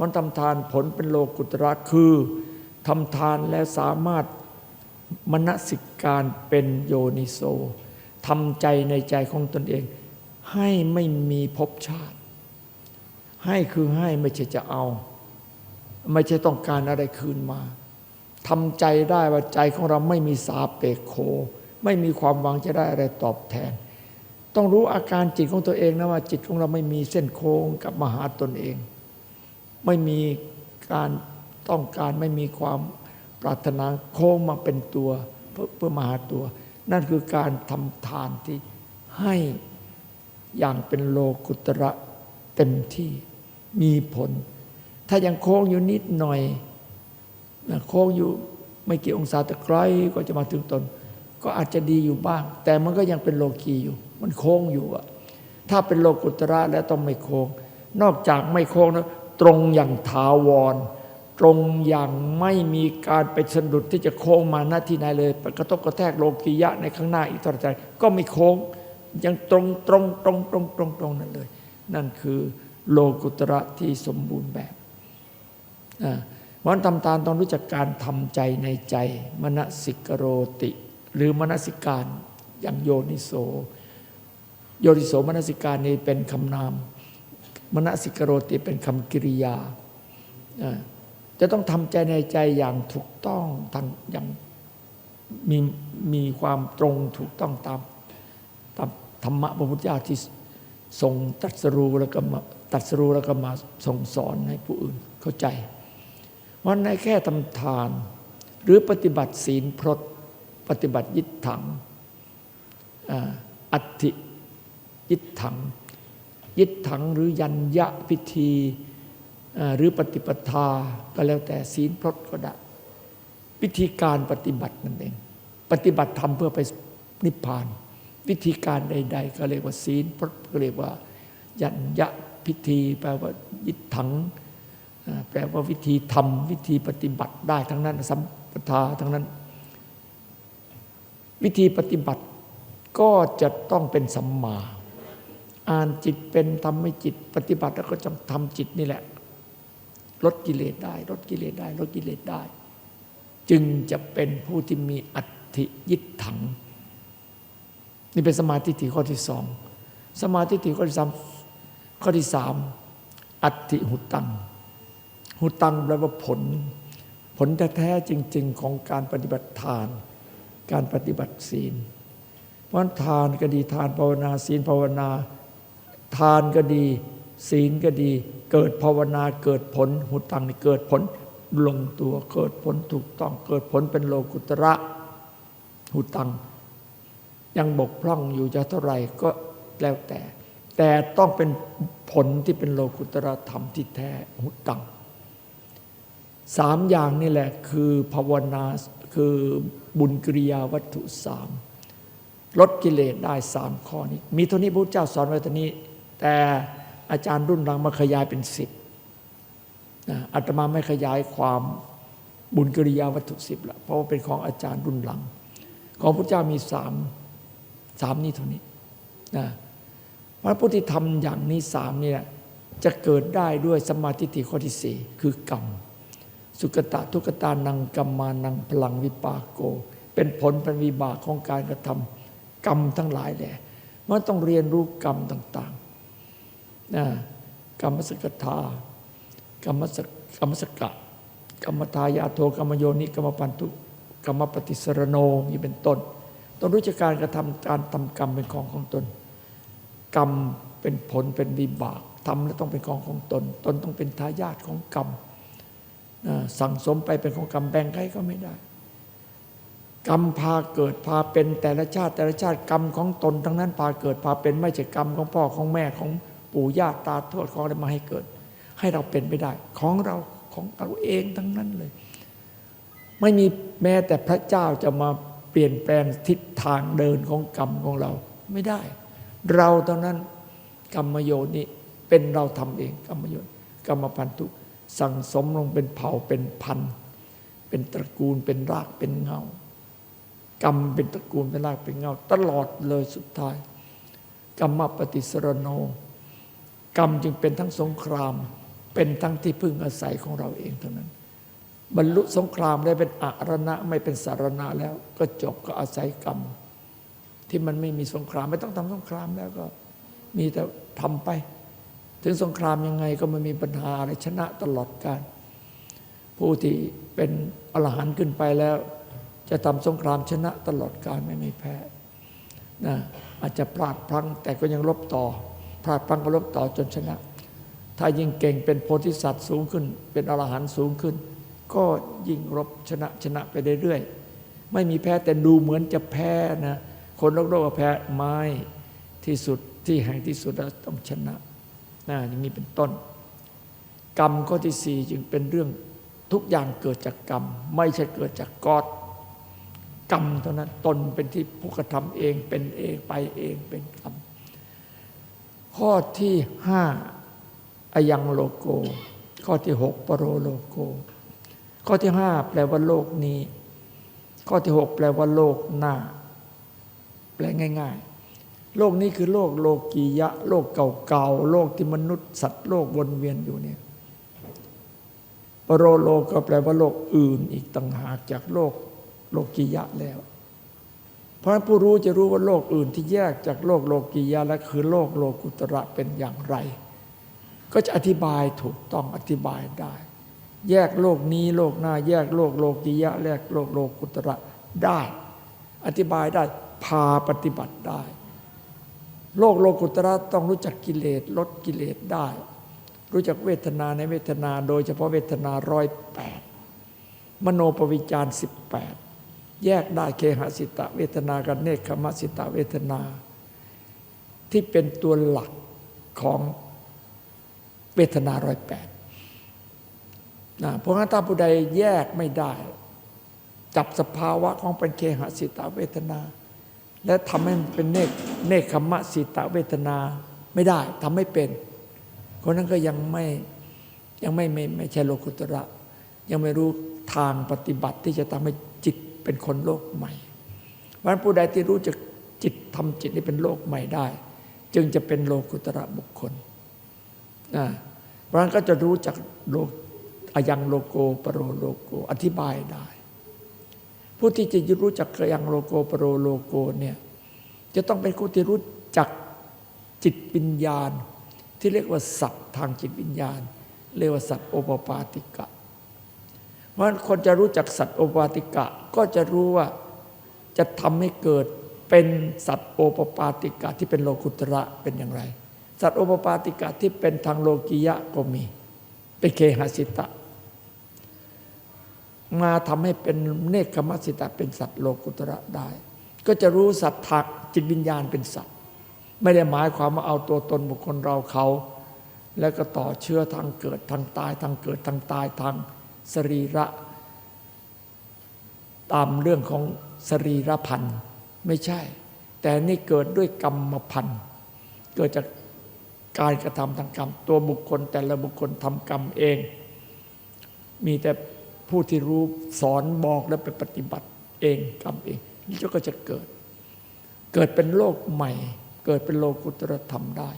มันทำทานผลเป็นโลกุตระคือทำทานแล้วสามารถมนสิการเป็นโยนิโสทำใจในใจของตนเอง ให้ไม่มีภพชาติ ให้คือให้ไม่ใช่จะเอา ไม่ใช่ต้องการอะไรคืนมาทำใจได้ว่าใจของเราไม่มีสาเปกโค ไม่มีความหวังจะได้อะไรตอบแทน ต้องรู้อาการจิตของตัวเองนะว่าจิตของเราไม่มีเส้นโค้งกับมหาตนเอง ไม่มีการต้องการไม่มีความปรารถนาโค้งมาเป็นตัวเพื่อเพื่อมาหาตัว นั่นคือการทำทานที่ให้อย่างเป็นโลกุตระเต็มที่มีผล ถ้ายังโค้งอยู่นิดหน่อยนะโค้งอยู่ไม่กี่องศาแต่ไกลก็จะมาถึงตน ก็อาจจะดีอยู่บ้าง แต่มันก็ยังเป็นโลกีอยู่ มันโค้งอยู่อะถ้าเป็นโลกุตระแล้วต้องไม่โค้ง นอกจากไม่โค้งนะ ตรงอย่างถาวร ตรงอย่างไม่มีการไปสะดุดที่จะโค้งมาหน้าที่ไหนเลยไปกระทบกระแทกโลกียะในข้างหน้าอีกต่อใจก็ไม่โค้งยังตรงตรงตรงตรงตรงตรงนั่นเลย นั่นคือโลกุตระที่สมบูรณ์แบบอ่าวันทำตามต้องรู้จักการทำใจในใจ มณสิกโรติ หรือมนสิการอย่างโยนิโส โยนิโสมนสิการนี้เป็นคำนาม มณสิกโรติเป็นคำกริยา จะต้องทำใจในใจอย่างถูกต้องทางอย่างมีมีความตรงถูกต้องตามตามธรรมะพระพุทธเจ้าที่ทรงตรัสรู้แล้วก็มาตรัสรู้แล้วก็มาทรงสอนให้ผู้อื่นเข้าใจวันในแค่ทำทาน หรือปฏิบัติศีลพรตปฏิบัติยิทถังอัติยิทถัง ยิทถังหรือยัญยะพิธีหรือปฏิปทาก็แล้วแต่ศีลพรตก็ได้วิธีการปฏิบัตินั่นเอง ปฏิบัติธรรมเพื่อไปนิพพาน วิธีการใด ๆ ก็เรียกว่าศีลพรตก็เรียกว่า ยัญยะพิธี แปลว่ายิทถังแปลว่าวิธีทำวิธีปฏิบัติได้ทั้งนั้นสัมปทาทั้งนั้น วิธีปฏิบัติก็จะต้องเป็นสัมมา อ่านจิตเป็นทำให้จิตปฏิบัติแล้วก็จะทำจิตนี่แหละ ลดกิเลสได้ ลดกิเลสได้ ลดกิเลสได้ จึงจะเป็นผู้ที่มีอัติยิทถัง นี่เป็นสมาธิที่ข้อที่สองสมาธิที่ข้อที่สามข้อที่สามอัติหุตัง หุตังแปลว่าผล ผลแท้จริง ๆ ของการปฏิบัติทาน การปฏิบัติศีลเพราะทานก็ดีทานภาวนาศีลภาวนาานก็ดี ศีลก็ดี เกิดภาวนาเกิดผลหุตังนี่เกิดผลลงตัวเกิดผลถูกต้องเกิดผลเป็นโลกุตระหุตัง ยังบกพร่องอยู่จะเท่าไหร่ก็แล้วแต่ แต่ต้องเป็นผลที่เป็นโลกุตระธรรมที่แท้หุตังสามอย่างนี่แหละคือภาวนาคือบุญกิริยาวัตถุสามลดกิเลสได้สามข้อนี้ มีเท่านี้พระเจ้าสอนไว้เท่านี้ แต่อาจารย์รุ่นหลังมาขยายเป็นสิบอาตมาไม่ขยายความบุญกิริยาวัตถุสิบละเพราะว่าเป็นของอาจารย์รุ่นหลัง ของพระเจ้ามีสามสามนี้เท่านี้นะพระพุทธธรรมอย่างนี้สามเนี่ยจะเกิดได้ด้วยสมาธิที่ข้อที่สี่คือกรรม สุกตะทุกตานังกรรมานังพลังวิปากโก เป็นผลเป็นวิบากของการกระทำกรรมทั้งหลายแหละมันต้องเรียนรู้กรรมต่าง นะกรรมสกทากรรมสกรรมสกะกรรมทายาโทกรรมโยนิกรรมปันทุกรรมปฏิสรโนนี่เป็นต้นต้องรู้จักการกระทำการทำกรรมเป็นของของตน กรรมเป็นผลเป็นวิบากทำแล้วต้องเป็นของของตน ตนต้องเป็นทายาทของกรรมสั่งสมไปเป็นของกรรมแบ่งใครก็ไม่ได้ กรรมพาเกิดพาเป็นแต่ละชาติแต่ละชาติกรรมของตน ทั้งนั้นพาเกิดพาเป็นไม่ใช่กรรมของพ่อของแม่ของ ปู่ย่าตาทวดของอะไรมาให้เกิด ให้เราเป็นไม่ได้ ของเราของเราเองทั้งนั้นเลย ไม่มีแม้แต่พระเจ้าจะมาเปลี่ยนแปลงทิศทางเดินของกรรมของเรา ไม่ได้ เราเท่านั้นกรรมโยนี่เป็นเราทำเองกรรมโยนกรรมพันธุสั่งสมลงเป็นเผ่าเป็นพัน เป็นตระกูลเป็นรากเป็นเงา กรรมเป็นตระกูลเป็นรากเป็นเงา ตลอดเลยสุดท้าย กรรมปฏิสรโน กรรมจึงเป็นทั้งสงคราม เป็นทั้งที่พึ่งอาศัยของเราเองเท่านั้น บรรลุสงครามได้เป็นอารณะไม่เป็นสารณะแล้ว ก็จบก็อาศัยกรรม ที่มันไม่มีสงครามไม่ต้องทำสงครามแล้วก็มีแต่ทำไป ถึงสงครามยังไงก็ไม่มีปัญหาอะไรชนะตลอดการผู้ที่เป็นอรหันต์ขึ้นไปแล้ว จะทำสงครามชนะตลอดการไม่มีแพ้นะอาจจะพลาดพลั้งแต่ก็ยังลบต่อ พลาดพังก็ลบต่อจนชนะ ถ้ายิ่งเก่งเป็นโพธิสัตว์สูงขึ้น เป็นอรหันต์สูงขึ้น ก็ยิ่งรบชนะชนะไปเรื่อยๆไม่มีแพ้แต่ดูเหมือนจะแพ้นะคนโลกโลกแพ้ไม่ที่สุดที่แห่งที่สุดต้องชนะนะอย่างนี้เป็นต้น กรรมข้อที่สี่จึงเป็นเรื่องทุกอย่างเกิดจากกรรม ไม่ใช่เกิดจากกอดกรรมเท่านั้นตนเป็นที่ผู้กระทำเองเป็นเองไปเองเป็นกรรม ข้อที่ห้าอายังโลโก ข้อที่หกปโรโลโก ข้อที่ห้าแปลว่าโลกนี้ ข้อที่หกแปลว่าโลกหน้า แปลง่าย ๆ โลกนี้คือโลกโลกียะ โลกเก่าๆ โลกที่มนุษย์ สัตว์โลกวนเวียนอยู่เนี่ยปโรโลก็แปลว่าโลกอื่นอีกต่างหากจากโลกโลกียะแล้ว เพราะนั้นผู้รู้จะรู้ว่าโลกอื่นที่แยกจากโลกโลกียะและคือโลกโลกุตระเป็นอย่างไร ก็จะอธิบายถูกต้องอธิบายได้ แยกโลกนี้โลกหน้า แยกโลกโลกียะแยกโลกโลกุตระได้ อธิบายได้พาปฏิบัติได้ โลกโลกุตระต้องรู้จักกิเลสลดกิเลสได้ รู้จักเวทนาในเวทนาโดยเฉพาะเวทนาร้อยแปดมโนปวิจารสิบแปด แยกได้เคหสิตะเวทนากับเนคขมสิตะเวทนา ที่เป็นตัวหลักของเวทนาร้อยแปดนะเพราะงั้นถ้าผู้ใดแยกไม่ได้ จับสภาวะของเป็นเคหสิตะเวทนา และทำให้มันเป็นเนคเนคขมสิตะเวทนาไม่ได้ทำไม่เป็น คนนั้นก็ยังไม่ยังไม่ไม่ไม่ใช่โลกุตระ ยังไม่รู้ทางปฏิบัติที่จะทำให้ เป็นคนโลกใหม่เพราะฉะนั้นผู้ใดที่รู้จักจิตทำจิตให้เป็นโลกใหม่ได้ จึงจะเป็นโลกุตระบุคคลนะเพราะนั้นก็จะรู้จักโลกอายังโลโกปโรโลโกอธิบายได้ ผู้ที่จะรู้จักอายังโลโกปโรโลโกเนี่ยจะต้องเป็นผู้ที่รู้จักจิตวิญญาณ ที่เรียกว่าสัตว์ทางจิตวิญญาณ เรียกว่าสัตว์โอปปาติกะ ราะคนจะรู้จักสัตว์โอปาติกะก็จะรู้ว่าจะทำให้เกิดเป็นสัตว์โอปปาติกะที่เป็นโลกุตระเป็นอย่างไร สัตว์โอปปาติกะที่เป็นทางโลกียะก็มี เป็นเคหสิตะ มาทำให้เป็นเนคขมัสิตะเป็นสัตว์โลกุตระได้ ก็จะรู้สัตว์ทักจิตวิญญาณเป็นสัตว์ ไม่ได้หมายความว่าเอาตัวตนบุคคลเราเขา แล้วก็ต่อเชื้อทางเกิดทางตายทางเกิดทางตายทาง สรีระ ตามเรื่องของสรีระพันธ์ไม่ใช่ แต่นี่เกิดด้วยกรรมพันธ์เกิดจากการกระทำทางกรรม ตัวบุคคลแต่ละบุคคลทำกรรมเอง มีแต่ผู้ที่รู้สอนบอกแล้วไปปฏิบัติเองกรรมเองนี่ก็จะเกิด เกิดเป็นโลกใหม่ เกิดเป็นโลกุตรธรรมได้